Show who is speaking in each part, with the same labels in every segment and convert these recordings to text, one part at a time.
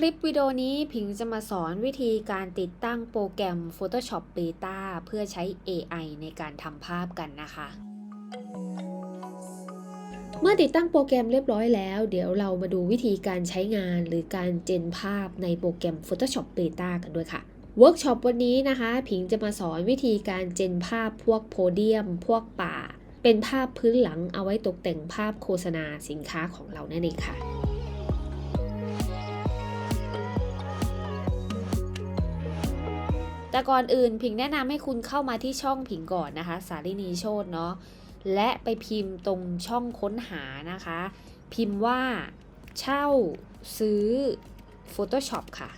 Speaker 1: คลิปวิดีโอนี้ผิงจะมาสอนวิธีการติดตั้งโปรแกรม Photoshop Beta เพื่อใช้ AI ในการทำภาพกันนะคะ เมื่อติดตั้งโปรแกรมเรียบร้อยแล้ว เดี๋ยวเรามาดูวิธีการใช้งานหรือการเจนภาพในโปรแกรม Photoshop Beta กันด้วยค่ะเวิร์กช็อปวันนี้นะคะผิงจะมาสอนวิธีการเจนภาพพวกโพเดียม พวกป่า เป็นภาพพื้นหลังเอาไว้ตกแต่งภาพโฆษณาสินค้าของเรานั่นเองค่ะ แต่ก่อนอื่นผิงแนะนำให้คุณเข้ามาที่ช่องผิงก่อนนะคะ สารินีโชตเนาะและไปพิมพ์ตรงช่องค้นหานะคะ พิมพ์ว่าเช่าซื้อ Photoshop ค่ะ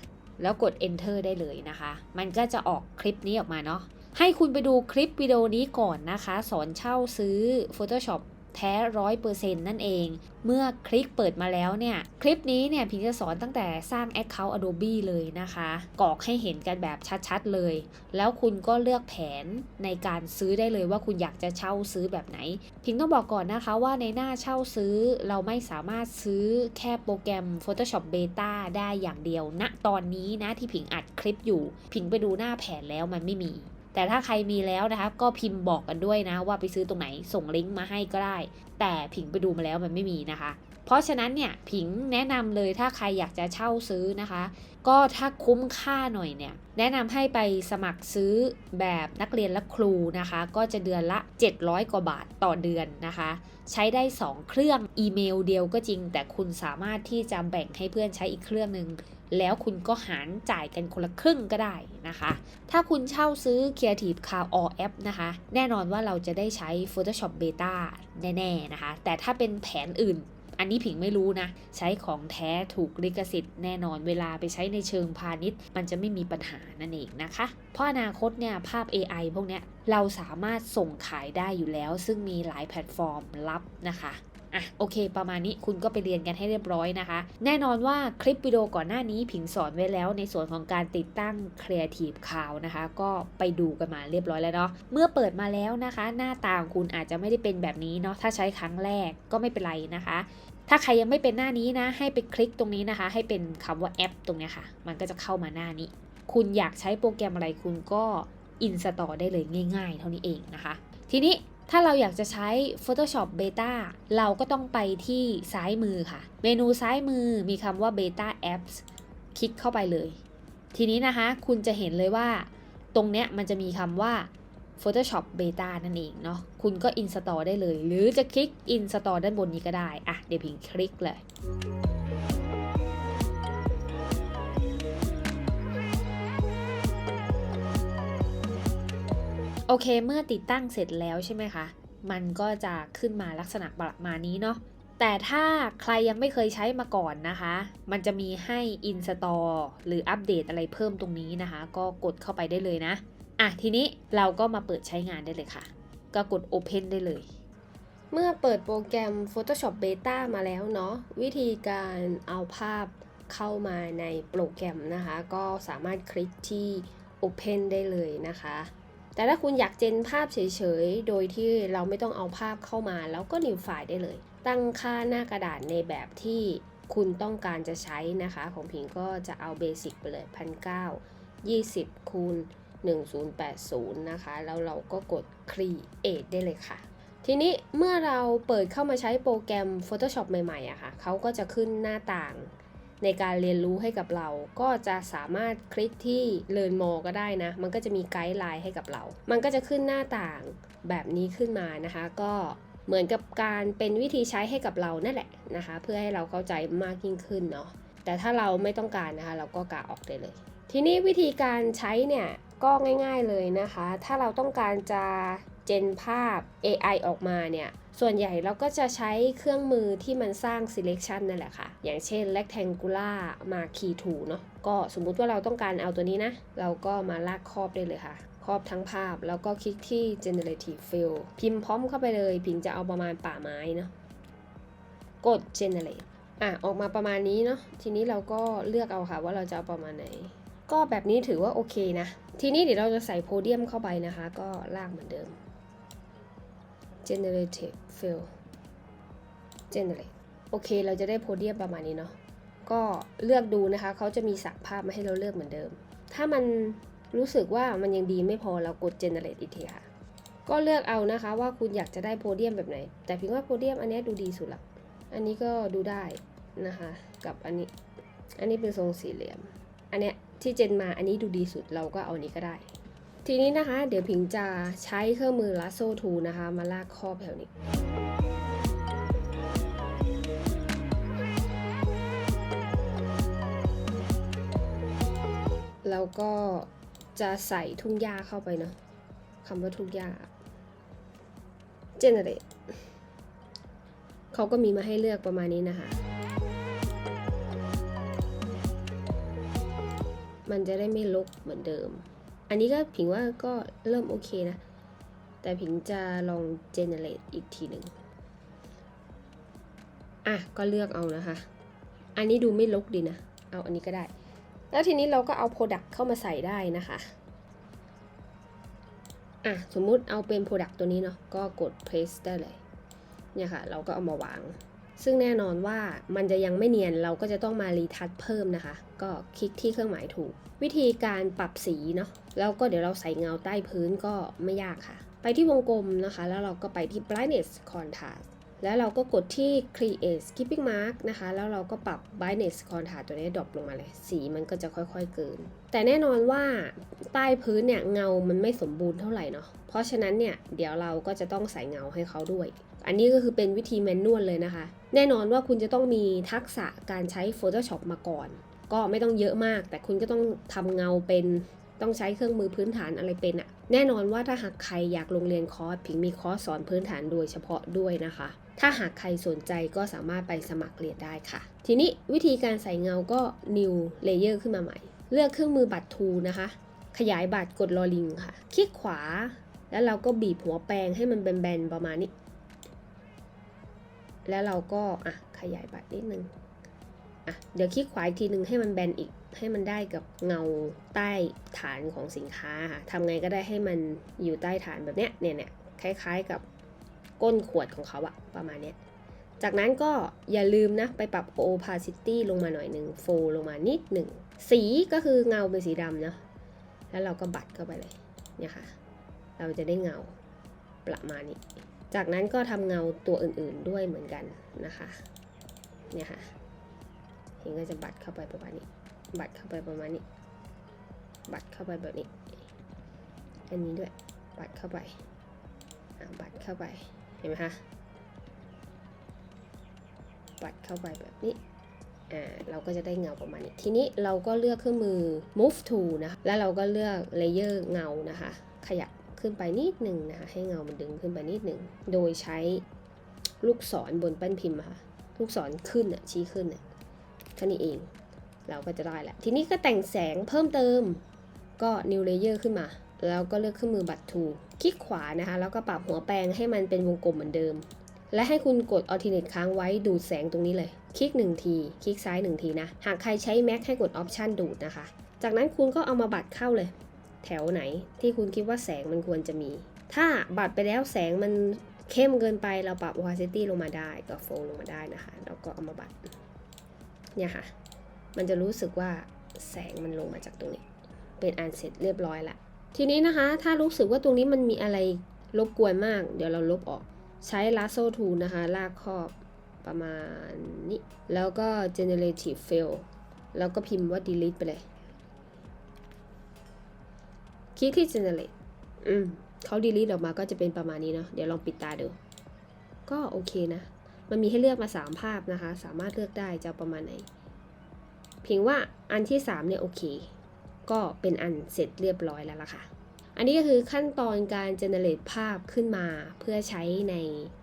Speaker 1: แล้วกด enter ได้เลยนะคะ มันก็จะออกคลิปนี้ออกมาเนาะให้คุณไปดูคลิปวิดีโอนี้ก่อนนะคะ สอนเช่าซื้อ Photoshop แท้ร้อยเปอร์เซ็นต์นั่นเอง เมื่อคลิกเปิดมาแล้วเนี่ย คลิปนี้เนี่ยพิงจะสอนตั้งแต่สร้าง Account Adobe เลยนะคะ กรอกให้เห็นกันแบบชัดๆเลย แล้วคุณก็เลือกแผนในการซื้อได้เลยว่าคุณอยากจะเช่าซื้อแบบไหน พิงต้องบอกก่อนนะคะว่าในหน้าเช่าซื้อเราไม่สามารถซื้อแค่โปรแกรม Photoshop Beta ได้อย่างเดียวณนะตอนนี้นะที่พิงอัดคลิปอยู่ พิงไปดูหน้าแผนแล้วมันไม่มี แต่ถ้าใครมีแล้วนะคะ ก็พิมพ์บอกกันด้วยนะว่าไปซื้อตรงไหนส่งลิงก์มาให้ก็ได้ แต่ผิงไปดูมาแล้วมันไม่มีนะคะ เพราะฉะนั้นเนี่ยผิงแนะนำเลยถ้าใครอยากจะเช่าซื้อนะคะ ก็ถ้าคุ้มค่าหน่อยเนี่ย แนะนำให้ไปสมัครซื้อแบบนักเรียนและครูนะคะ ก็จะเดือนละ 700 กว่าบาทต่อเดือนนะคะ ใช้ได้ 2 เครื่องอีเมลเดียวก็จริง แต่คุณสามารถที่จะแบ่งให้เพื่อนใช้อีกเครื่องหนึ่ง แล้วคุณก็หารจ่ายกันคนละครึ่งก็ได้นะคะ ถ้าคุณเช่าซื้อ Creative Cloud All App นะคะ แน่นอนว่าเราจะได้ใช้ Photoshop Beta แน่ๆนะคะ แต่ถ้าเป็นแผนอื่นอันนี้ผิงไม่รู้นะ ใช้ของแท้ถูกลิขสิทธิ์แน่นอนเวลาไปใช้ในเชิงพาณิชย์ มันจะไม่มีปัญหานั่นเองนะคะ เพราะอนาคตเนี่ยภาพ AI พวกเนี้ยเราสามารถส่งขายได้อยู่แล้ว ซึ่งมีหลายแพลตฟอร์มรับนะคะ อะโอเค ประมาณนี้คุณก็ไปเรียนกันให้เรียบร้อยนะคะ แน่นอนว่าคลิปวิดีโอก่อนหน้านี้ผิงสอนไว้แล้ว ในส่วนของการติดตั้ง Creative Cloud นะคะ ก็ไปดูกันมาเรียบร้อยแล้วเนาะเมื่อเปิดมาแล้วนะคะ หน้าตาของคุณอาจจะไม่ได้เป็นแบบนี้เนาะถ้าใช้ครั้งแรกก็ไม่เป็นไรนะคะถ้าใครยังไม่เป็นหน้านี้นะ ให้ไปคลิกตรงนี้นะคะ ให้เป็นคำว่าแอปตรงนี้ค่ะ มันก็จะเข้ามาหน้านี้ คุณอยากใช้โปรแกรมอะไรคุณก็อินสตอลได้เลยง่าย ๆ เท่านี้เองนะคะ ทีนี้ ถ้าเราอยากจะใช้ Photoshop Beta เราก็ต้องไปที่ซ้ายมือค่ะ เมนูซ้ายมือมีคำว่า Beta Apps คลิกเข้าไปเลย ทีนี้นะคะ คุณจะเห็นเลยว่า ตรงเนี้ยมันจะมีคำว่า Photoshop Beta นั่นเองเนาะ คุณก็ install ได้เลย หรือจะคลิก install ด้านบนนี้ก็ได้ อะ เดี๋ยวพิงคลิกเลย โอเค เมื่อติดตั้งเสร็จแล้วใช่ไหมคะ มันก็จะขึ้นมาลักษณะประมาณนี้เนาะ แต่ถ้าใครยังไม่เคยใช้มาก่อนนะคะ มันจะมีให้ install หรืออัปเดตอะไรเพิ่มตรงนี้นะคะ ก็กดเข้าไปได้เลยนะ อะทีนี้เราก็มาเปิดใช้งานได้เลยค่ะ ก็กด Open ได้เลย
Speaker 2: เมื่อเปิดโปรแกรม Photoshop Beta มาแล้วเนาะ วิธีการเอาภาพเข้ามาในโปรแกรมนะคะ ก็สามารถคลิกที่ Open ได้เลยนะคะ แต่ถ้าคุณอยากเจนภาพเฉยๆ โดยที่เราไม่ต้องเอาภาพเข้ามา แล้วก็ New File ได้เลย ตั้งค่าหน้ากระดาษในแบบที่คุณต้องการจะใช้นะคะ ของพิงก็จะเอาเบสิกไปเลย1,900 20คูณ1080 นะคะ แล้วเราก็กด Create ได้เลยค่ะ ทีนี้เมื่อเราเปิดเข้ามาใช้โปรแกรม Photoshop ใหม่ๆอะค่ะเขาก็จะขึ้นหน้าต่าง ในการเรียนรู้ให้กับเรา ก็จะสามารถคลิกที่ Learn More ก็ได้นะ มันก็จะมีไกด์ไลน์ให้กับเรา มันก็จะขึ้นหน้าต่างแบบนี้ขึ้นมานะคะ ก็เหมือนกับการเป็นวิธีใช้ให้กับเรานั่นแหละนะคะ เพื่อให้เราเข้าใจมากยิ่งขึ้นเนาะ แต่ถ้าเราไม่ต้องการนะคะ เราก็กาออกได้เลย ทีนี้วิธีการใช้เนี่ยก็ง่าย ๆเลยนะคะ ถ้าเราต้องการจะเจนภาพ AI ออกมาเนี่ย ส่วนใหญ่เราก็จะใช้เครื่องมือที่มันสร้าง selection นั่นแหละค่ะ อย่างเช่น rectangular marquee tool เนาะ ก็สมมุติว่าเราต้องการเอาตัวนี้นะ เราก็มาลากครอบได้เลยค่ะ ครอบทั้งภาพ แล้วก็คลิกที่ generative fill พิมพ์พร้อมเข้าไปเลย พิงจะเอาประมาณป่าไม้เนาะ กด generate อะ ออกมาประมาณนี้เนาะ ทีนี้เราก็เลือกเอาค่ะว่าเราจะเอาประมาณไหน ก็แบบนี้ถือว่าโอเคนะ ทีนี้เดี๋ยวเราจะใส่โพเดียมเข้าไปนะคะ ก็ลากเหมือนเดิม generative fill generate โอเค เราจะได้โพเดียมประมาณนี้เนาะ ก็เลือกดูนะคะ เขาจะมีสักภาพมาให้เราเลือกเหมือนเดิม ถ้ามันรู้สึกว่ามันยังดีไม่พอเรากด generate อีกทีค่ะ ก็เลือกเอานะคะว่าคุณอยากจะได้โพเดียมแบบไหน แต่พิงว่าโพเดียมอันนี้ดูดีสุดละอันนี้ก็ดูได้นะคะ กับอันนี้ อันนี้เป็นทรงสี่เหลี่ยม อันเนี้ยที่เจนมาอันนี้ดูดีสุดเราก็เอานี้ก็ได้ ทีนี้นะคะ เดี๋ยวพิงจะใช้เครื่องมือลัสโซทูนะคะ มาลากคอบแถวนี้แล้วก็จะใส่ทุ่งหญ้าเข้าไปเนาะคำว่าทุ่งหญ้า generate เขาก็มีมาให้เลือกประมาณนี้นะคะ มันจะได้ไม่ลกเหมือนเดิม อันนี้ก็ผิงว่าก็เริ่มโอเคนะ แต่ผิงจะลอง generate อีกทีหนึ่งอะก็เลือกเอานะคะ อันนี้ดูไม่ลกดีนะ เอาอันนี้ก็ได้ แล้วทีนี้เราก็เอา Product เข้ามาใส่ได้นะคะอะสมมุติเอาเป็น Product ตัวนี้เนาะก็กด Paste ได้เลยเนี่ยค่ะ เราก็เอามาวาง ซึ่งแน่นอนว่ามันจะยังไม่เนียนเราก็จะต้องมารีทัชเพิ่มนะคะ ก็คลิกที่เครื่องหมายถูก วิธีการปรับสีเนาะแล้วก็เดี๋ยวเราใส่เงาใต้พื้นก็ไม่ยากค่ะ ไปที่วงกลมนะคะ แล้วเราก็ไปที่ brightness contrast แล้วเราก็กดที่ create skipping mark นะคะ แล้วเราก็ปรับ brightness contrast ตัวนี้ดรอปลงมาเลย สีมันก็จะค่อยๆเกิน แต่แน่นอนว่าใต้พื้นเนี่ยเงามันไม่สมบูรณ์เท่าไหร่เนาะ เพราะฉะนั้นเนี่ยเดี๋ยวเราก็จะต้องใส่เงาให้เขาด้วย อันนี้ก็คือเป็นวิธีแมนนวลเลยนะคะ แน่นอนว่าคุณจะต้องมีทักษะการใช้ Photoshop มาก่อน ก็ไม่ต้องเยอะมาก แต่คุณก็ต้องทำเงาเป็นต้องใช้เครื่องมือพื้นฐานอะไรเป็นอะแน่นอนว่าถ้าหากใครอยากลงเรียนคอร์สผิงมีคอร์สสอนพื้นฐานโดยเฉพาะด้วยนะคะ ถ้าหากใครสนใจก็สามารถไปสมัครเรียนได้ค่ะ ทีนี้วิธีการใส่เงาก็ new layer ขึ้นมาใหม่ เลือกเครื่องมือบัตรทูนะคะ ขยายบัตรกดลอลิงค่ะ คลิกขวา แล้วเราก็บีบหัวแปรงให้มันแบนๆประมาณนี้ แล้วเราก็อะขยายบัตรนิดนึงอะเดี๋ยวคลิกขวาอีกทีหนึ่งให้มันแบนอีกให้มันได้กับเงาใต้ฐานของสินค้าค่ะทำไงก็ได้ให้มันอยู่ใต้ฐานแบบเนี้ยเนี่ยเนี่ยคล้ายๆกับ ก้นขวดของเขาอะประมาณเนี้ยจากนั้นก็อย่าลืมนะ ไปปรับ opacity ลงมาหน่อยหนึ่ง flow ลงมานิดหนึ่ง สีก็คือเงาเป็นสีดำเนาะแล้วเราก็บัดเข้าไปเลยเนี่ยค่ะ เราจะได้เงาประมาณนี้ จากนั้นก็ทำเงาตัวอื่นๆด้วยเหมือนกันนะคะ เนี่ยค่ะเห็นก็จะบัดเข้าไปประมาณนี้ บัดเข้าไปประมาณนี้ บัดเข้าไปแบบนี้ อันนี้ด้วย บัดเข้าไป บัดเข้าไป เห็นไหมคะบัดเข้าไปแบบนี้อ่าเราก็จะได้เงาประมาณนี้ ทีนี้เราก็เลือกเครื่องมือ move to นะคะแล้วเราก็เลือก layer เงานะคะ ขยับขึ้นไปนิดหนึ่งนะคะ ให้เงามันดึงขึ้นไปนิดหนึ่ง โดยใช้ลูกศรบนแป้นพิมพ์ค่ะ ลูกศรขึ้นอะชี้ขึ้นอะแค่นี้เอง เราก็จะได้แหละ ทีนี้ก็แต่งแสงเพิ่มเติม ก็ new layer ขึ้นมา แล้วก็เลือกเครื่องมือบัตรทูคลิกขวานะคะ แล้วก็ปรับหัวแปรงให้มันเป็นวงกลมเหมือนเดิม และให้คุณกด alternate ค้างไว้ดูดแสงตรงนี้เลย คลิก 1 ที คลิกซ้าย 1 ทีนะ หากใครใช้ Mac ให้กด option ดูดนะคะ จากนั้นคุณก็เอามาบัตรเข้าเลย แถวไหนที่คุณคิดว่าแสงมันควรจะมี ถ้าบัตรไปแล้วแสงมันเข้มเกินไปเราปรับ opacity ลงมาได้ก็ flow ลงมาได้นะคะ แล้วก็เอามาบัตรเนี่ยค่ะ มันจะรู้สึกว่าแสงมันลงมาจากตรงนี้ เป็นอันเสร็จเรียบร้อยละ ทีนี้นะคะ ถ้ารู้สึกว่าตรงนี้มันมีอะไรรบกวนมาก เดี๋ยวเราลบออก ใช้ lasso tool นะคะ ลากขอบประมาณนี้ แล้วก็ generative fill แล้วก็พิมพ์ว่า delete ไปเลย คลิกที่ generate อืมเขา delete ออกมาก็จะเป็นประมาณนี้เนาะ เดี๋ยวลองปิดตาดู ก็โอเคนะ มันมีให้เลือกมา 3 ภาพนะคะ สามารถเลือกได้จะประมาณไหน เพียงว่าอันที่ 3 เนี่ยโอเค ก็เป็นอันเสร็จเรียบร้อยแล้วล่ะค่ะ อันนี้ก็คือขั้นตอนการ generate ภาพขึ้นมา เพื่อใช้ใน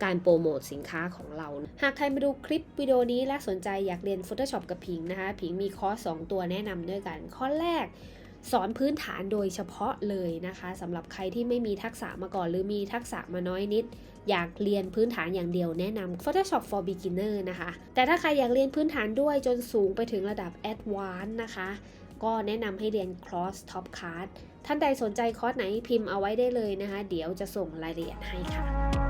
Speaker 2: การโปรโมทสินค้าของเรา หากใครมาดูคลิปวิดีโอนี้และสนใจอยากเรียน Photoshop กับผิงนะคะ ผิงมีคอร์ส2ตัวแนะนำด้วยกัน ข้อแรกสอนพื้นฐานโดยเฉพาะเลยนะคะสำหรับใครที่ไม่มีทักษะมาก่อน หรือมีทักษะมาน้อยนิด อยากเรียนพื้นฐานอย่างเดียวแนะนำ Photoshop for Beginner นะคะ แต่ถ้าใครอยากเรียนพื้นฐานด้วยจนสูงไปถึงระดับ Advanced นะคะ ก็แนะนำให้เรียน Cross Top Card ท่านใดสนใจคอร์สไหนพิมพ์เอาไว้ได้เลยนะคะ เดี๋ยวจะส่งรายละเอียดให้ค่ะ